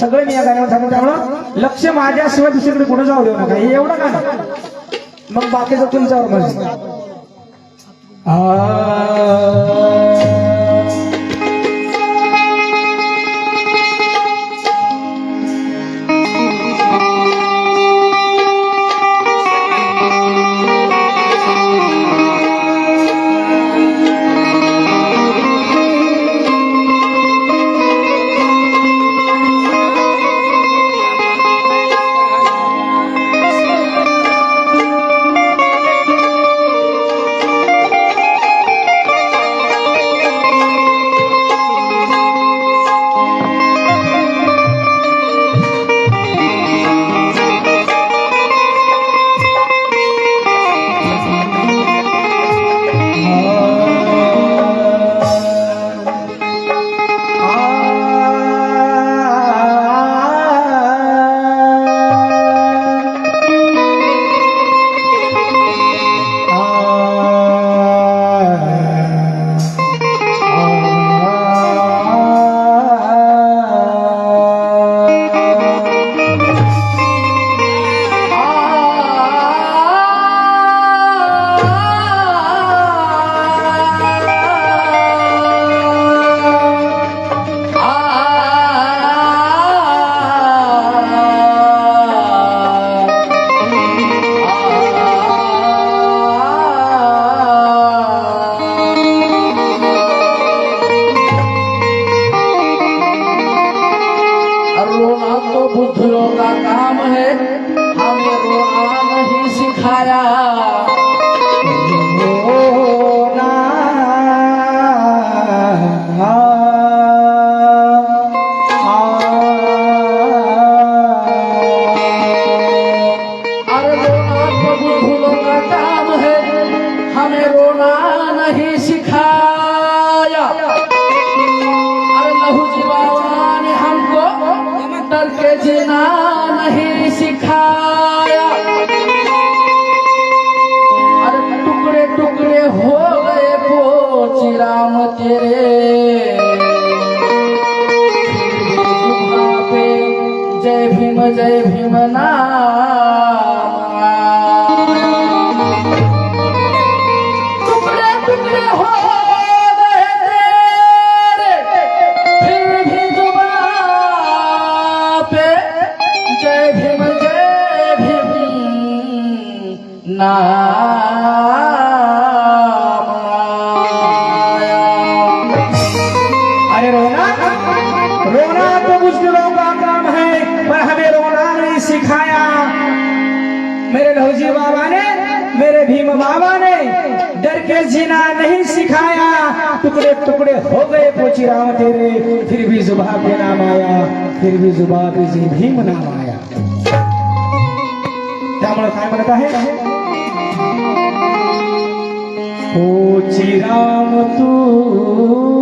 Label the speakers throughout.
Speaker 1: सगळं मी या गाण्यावर थांबतो त्यामुळं लक्ष माझ्याशिवाय दुसरीकडे कुठं जाऊ देऊ नका. हे एवढं गाणं. मग बाकीचं तुमच्यावर मर्जी मेरे बाबा ने, मेरे भीम बाबा ने डर के जीना नहीं सिखाया। टुकड़े टुकड़े हो गए पोची राम तेरे, फिर भी जुबा पे नाम आया, फिर भी जुबा पे जी भीम नाम आया। त्यामुळे काय पोची राम तू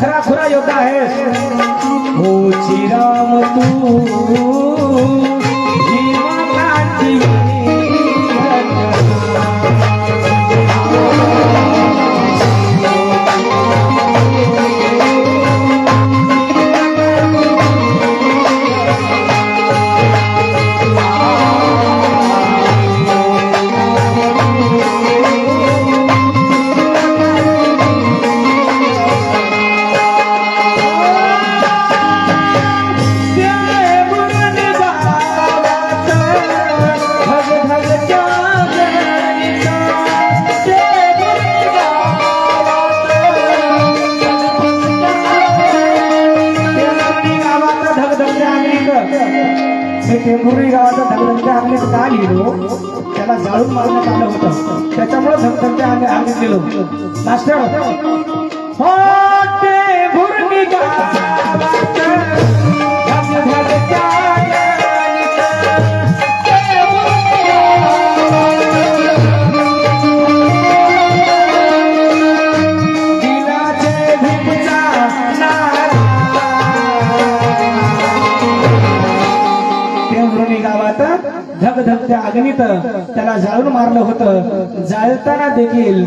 Speaker 1: खरा खुरा योद्धा है धगधगत्या अंग त्या अग्नीत त्याला जाळून मारलं होतं. जाळताना देखील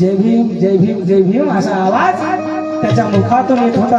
Speaker 1: जय भीम जय भीम जय भीम असा आवाज त्याच्या मुखातून येत होता.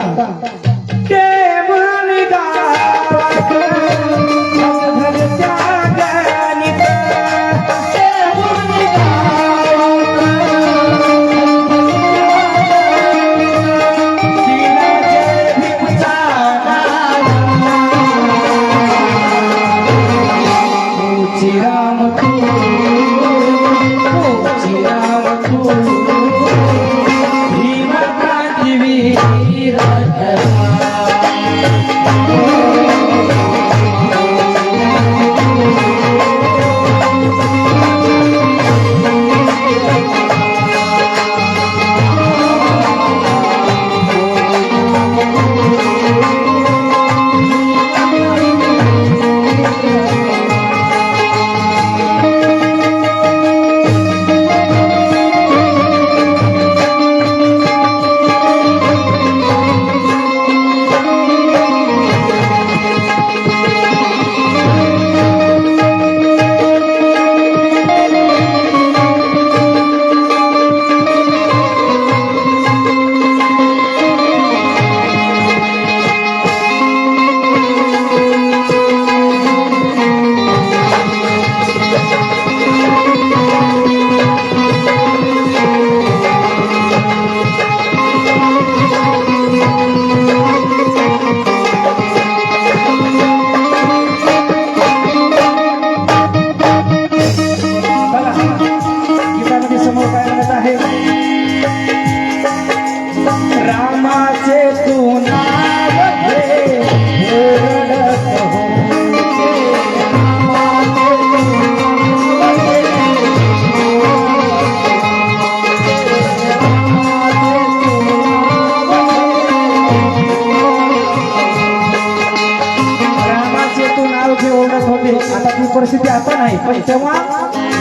Speaker 1: आता ती परिस्थिती आता नाही पण तेव्हा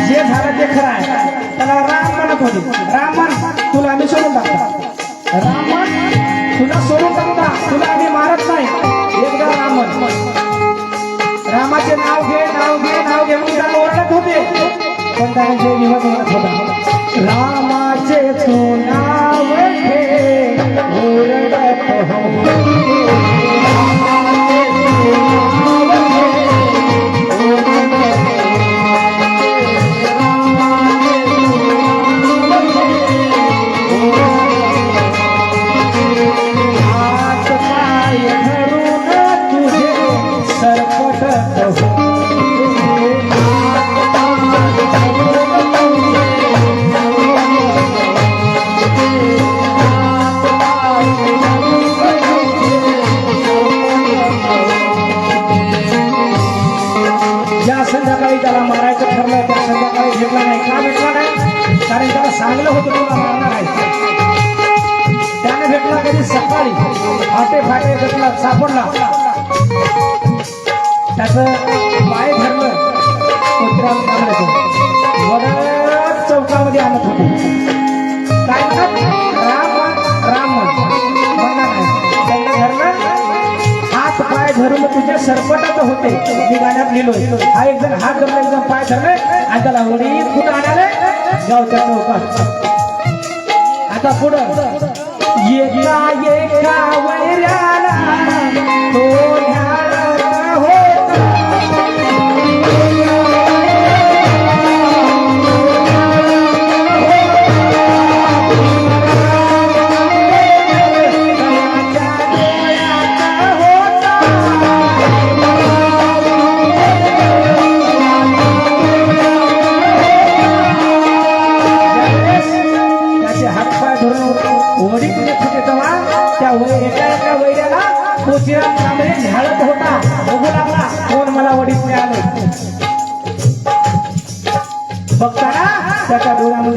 Speaker 1: जे झालं ते खरं आहे. त्याला राम म्हणत होते. रामन तुला आम्ही सोडून टाकतो. रामन तुला सोडून टाकता. तुला आम्ही मारत नाही. एकदा रामन. रामाचे नाव घे नाव घे नाव घे. म्हणून त्याला ओरडत होते. पण त्याने जे निवड म्हणत होता. रामाचे तू नाव धरून तुझ्या सरपटात होते. मी गाण्यात लिहिलोय. हा एक जण हात धरला एक जण पाय धरले आणि त्याला उडीत कुठं आणाले गावच्या चौकात. आता पुढं. एका एका वैरा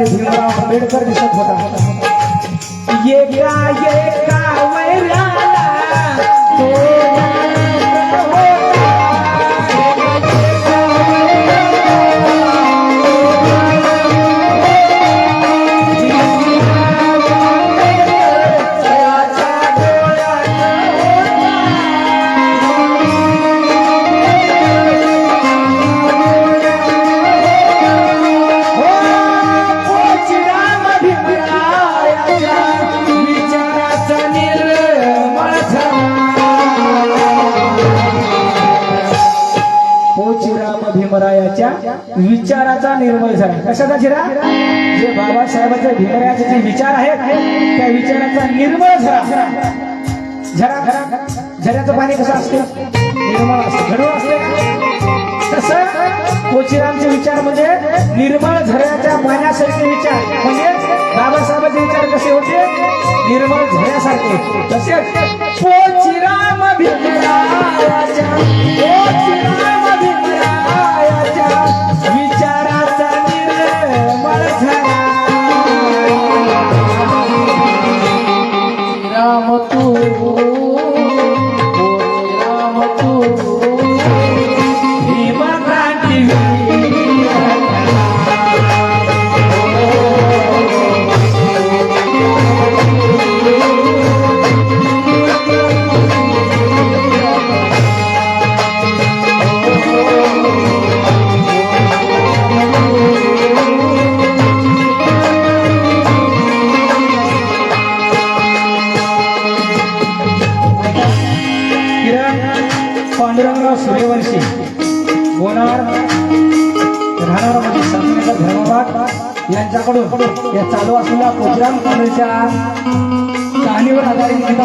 Speaker 1: भीमराव आंबेडकर दिसत होता एका एका वैराला भीमरायाच्या विचाराचा निर्मळ झाला. कशाचा शिरा जे बाबासाहेबांच्या भीमरायाचे जे विचार आहेत त्या विचाराचा निर्मळ झरा झरा घरा झऱ्याचं पाणी कसं असते? निर्मळ असतं. घडू असते. तस कोचिरामचे विचार म्हणजे निर्मळ झऱ्याच्या पाण्यासारखे विचार. म्हणजे बाबासाहेबांचे विचार कसे होते? निर्मळ झऱ्यासारखे. तसेच कोचिराम भीमरायाच्या कोचिराम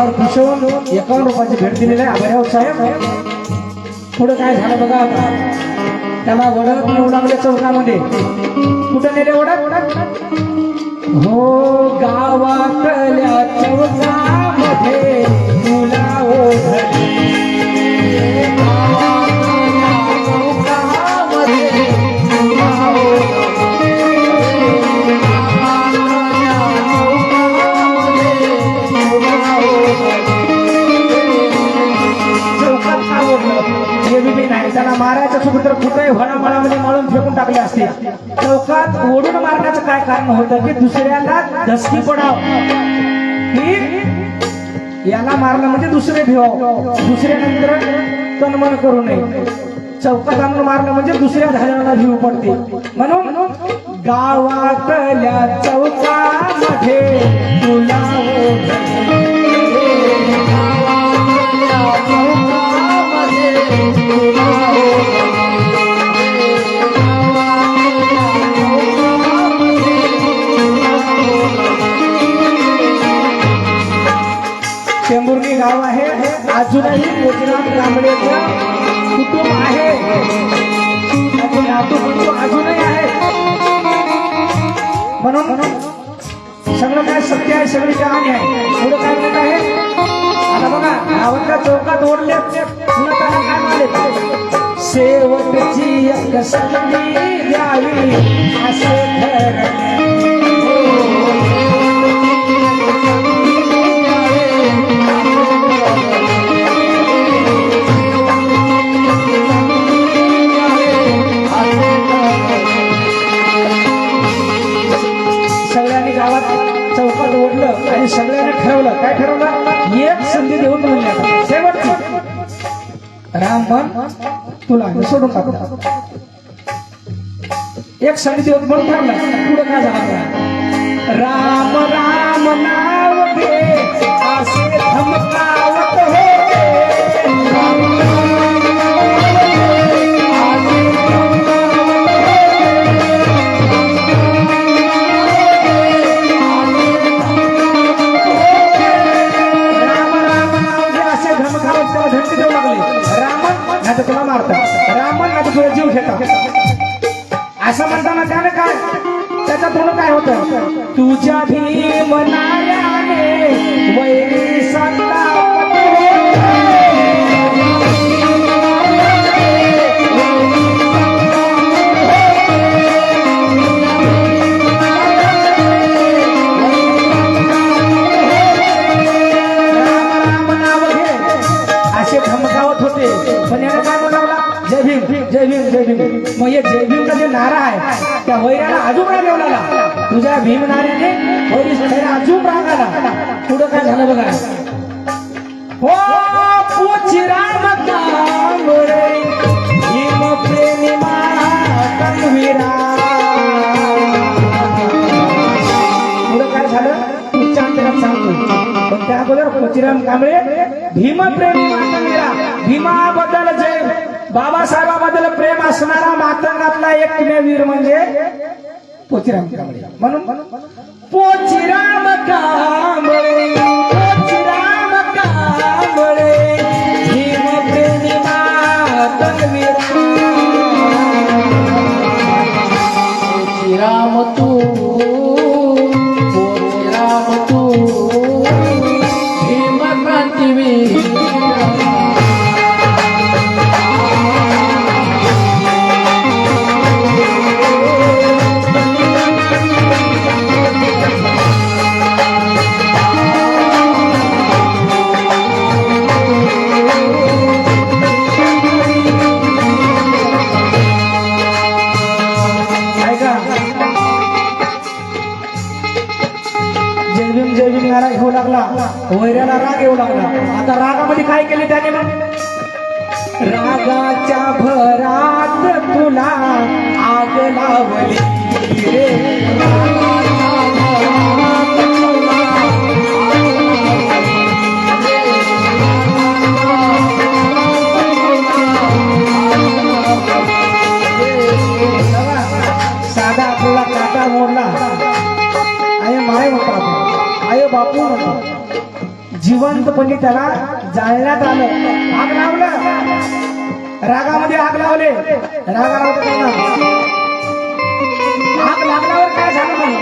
Speaker 1: आधारित गीतावर खुश एकावन्न रुपयाची भेट दिलेली आहे. आभारी साहेब पुढे काय झालं बघा आता. त्याला वडत नेऊ लागले चौकामध्ये. कुठं नेले वडत हो गावातल्या चौका मारायचं चुकलं तर कुठे वनामळामध्ये माळून फेकून टाकले असते. चौकात ओढून मारण्याचं काय कारण होतं की दुसऱ्याला धसकी पडाव. की याला मारलं म्हणजे दुसरे भिवाव दुसऱ्यानंतर तन्मन करू नये. चौकात आणून मारलं म्हणजे दुसऱ्या झाडाला भिव पडते. म्हणून गावातल्या चौकामध्ये तुला अजूनही गोपीनाथ कांबळेचं कुटुंब आहे. त्याचे नातू बंधू अजूनही आहे. म्हणून म्हणून सगळं काय सत्य आहे सगळी कहाणी आहे. पुढे काय म्हणत आहे? आता बघा गावातल्या चौकात ओढले पुन्हा त्याला काय म्हणाले शेवटची एक द्यावी असे ठरले. सोडून टाकू एक संधी देऊन म्हणून ठरलं पुढे काय झालं तुझ्या भीमनायाने वैरी सत्ता असे धमकावत होते. पण यानं काय म्हणाला जय भीम जय भीम जय भीम. मग हे जय भीमचा जे नारा आहे त्या वैराला अजून राग येऊ लागला भीम नाऱ्याने वैरी सगळ्या अजून राग आला पुढं काय झालं बघा. हो, हो पुढं काय झालं? सांगतो पण त्या अगोदर पोचिराम कांबळे भीमप्रेमी मातंगीरा भीमाबद्दल बाबासाहेबाबद्दल प्रेम असणारा मातंगातला एकमेव वीर म्हणजे पोचिराम कांबळे म्हणून पोचिराम कांबळे म्हणतो जिवंतपणे त्याला जाळण्यात आलं. आग लावलं. रागामध्ये आग लावले. रागाला आग लागल्यावर काय झालं मग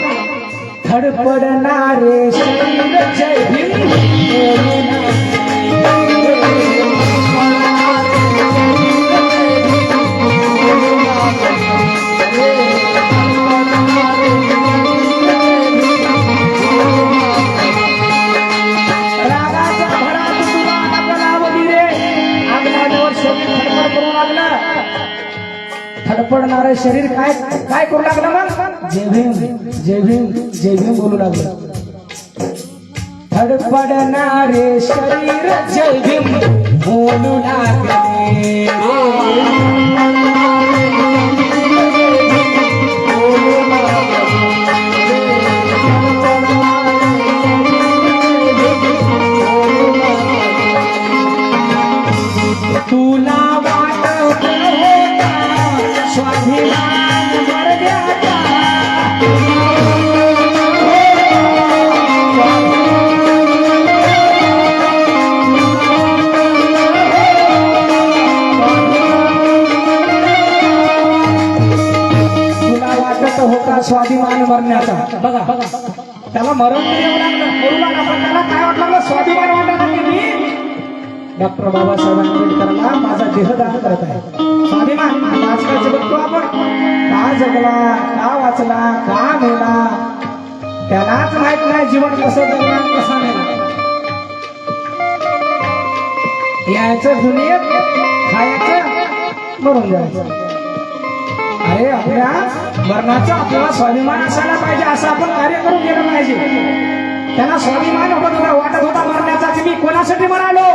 Speaker 1: धडपडणारे धडपडणारं शरीर काय काय करू लागलं मग? जय भीम जय भीम जय भीम बोलू लागलं. धडपडणारे शरीर जय भीम बोलू लागले. वाटत स्वाभिमान मरण्याचा. बघा. बघा त्याला मरण त्याला काय वाटलं स्वाभिमान वाटला डॉक्टर बाबासाहेब आंबेडकरांना माझा देहदान करत आहे. स्वाभिमान. आजकालचे बघतो आपण. का जगला का वाचला का मेला? त्यालाच माहीत नाही जीवन कसं जगला कसा मेला. यायचं दुनियेत खायचं मरून जायचं. अरे आपल्या मरणाचा आपल्याला स्वाभिमान असायला पाहिजे असं आपण कार्य करून गेलं पाहिजे. त्यांना स्वाभिमान होत होता वाटत होता मरण्याचा की मी कोणासाठी मरालो?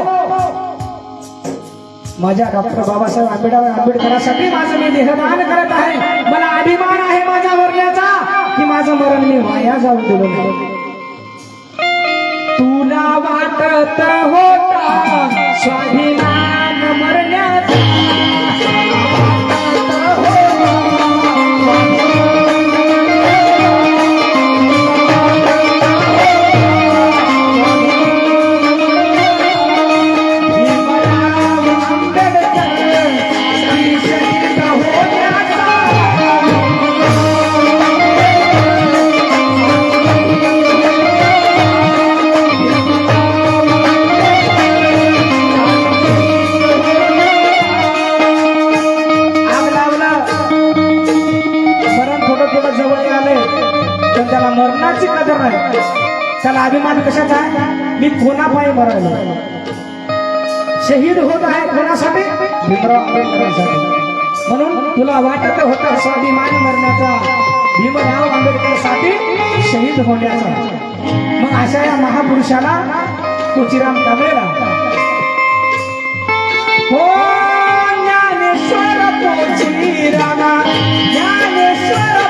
Speaker 1: माझ्या डॉक्टर बाबासाहेब आंबेडकर आंबेडकरांसाठी माझं मी देहदान करत आहे. मला अभिमान आहे माझ्या मरण्याचा की माझं मरण मी वाया जाऊन दिलं तुला वाटत होता स्वाभिमान? त्याला कदर नाही. त्याला अभिमान कशाचा आहे? मी कोणापायी मरायला शहीद होत आहे कोणासाठी भीमराव आंबेडकरांसाठी. म्हणून तुला वाटत होता स्वाभिमान मरण्याचा? भीमराव आंबेडकरसाठी शहीद होण्याचा? मग अशा या महापुरुषाला तुळशीराम कांबळेला हो ज्ञानेश्वर पोचीरामा ज्ञानेश्वर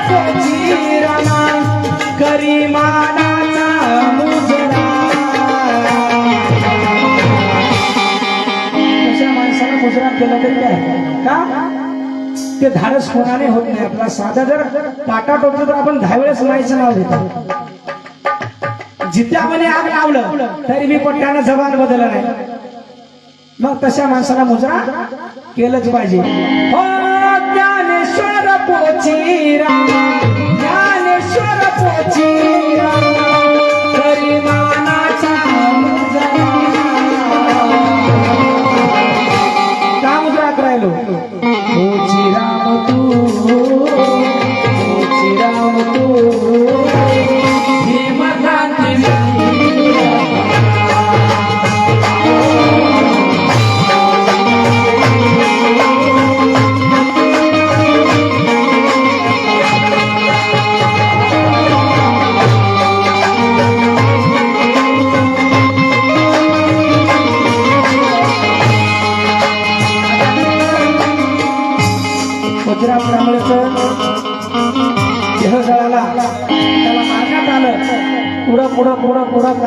Speaker 1: करी मानाचा मुजरा माणसाला मुजरा केला तरी काय? का? ते धाडस कोणाने होत नाही. आपला साधा जर टाटा टोपलं तर आपण दहा वेळेस माईचं नाव देतो जिथे आपण आग लावलं तरी मी पट्ट्यानं जबान बदलला नाही. मग तशा माणसाला मुजरा केलंच पाहिजे. हो ज्ञानेश्वर पोची रामा ज्ञानेश्वर पोची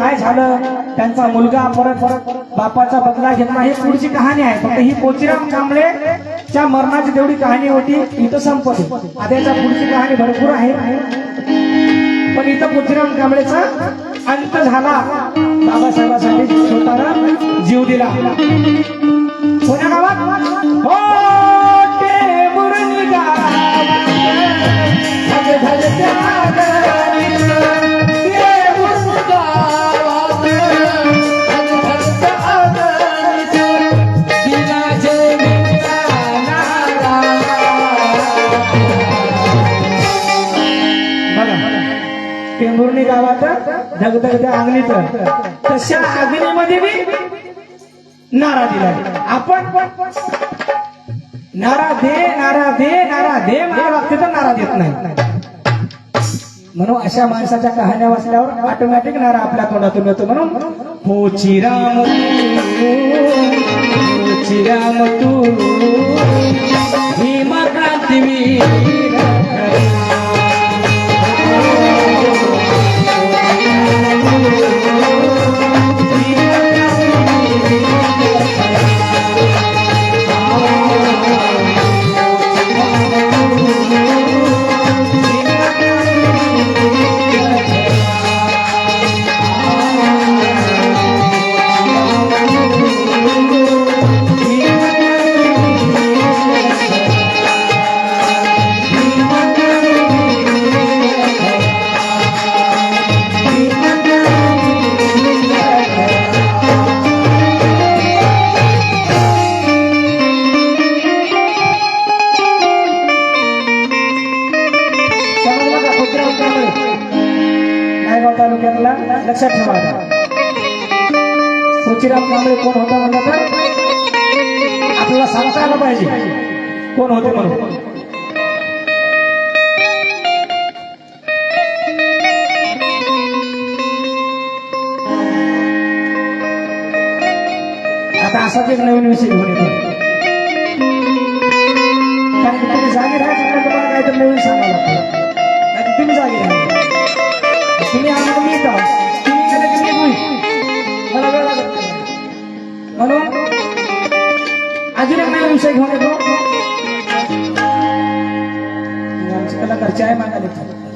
Speaker 1: काय झालं? त्यांचा मुलगा परत परत बापाचा बदला घेतला ही पुढची कहाणी आहे. फक्त ही पोचिराम कांबळे च्या मरणाची तेवढी कहाणी होती इथं संपत आता याच्या पुढची कहाणी भरपूर आहे. पण इथं पोचिराम कांबळेचा अंत झाला. बाबासाहेबांसाठी स्वतःला जीव दिला. कोण्या गावात? धगधगत्या अग्नीत तशा अग्नीमध्ये मी नारा दिला आपण नारा दे नारा दे नारा दे मला वागते तर नारा देत नाही. म्हणून अशा माणसाच्या कहाण्या वाचल्यावर ऑटोमॅटिक नारा आपल्या तोंडातून येतो. म्हणून हो चिराम तू हो चिराम तू भीम क्रांतीवीर लक्षात सोचीराम कांबळे कोण होता म्हणलं तर आपल्याला सांगता आलं पाहिजे. कोण होते म्हणून? आता असाच एक नवीन विषय घेऊन येतो. कारण की तुम्ही जागे राहा चांगलं तुम्हाला काहीतरी नवीन सांगावं लागतं. नाहीतर तुम्ही जागे राहा तुम्ही आम्हाला तर मी म्हणून अजून एक नवीन विषय घेऊन येतो आमचे कलाकारचे आहे मागायला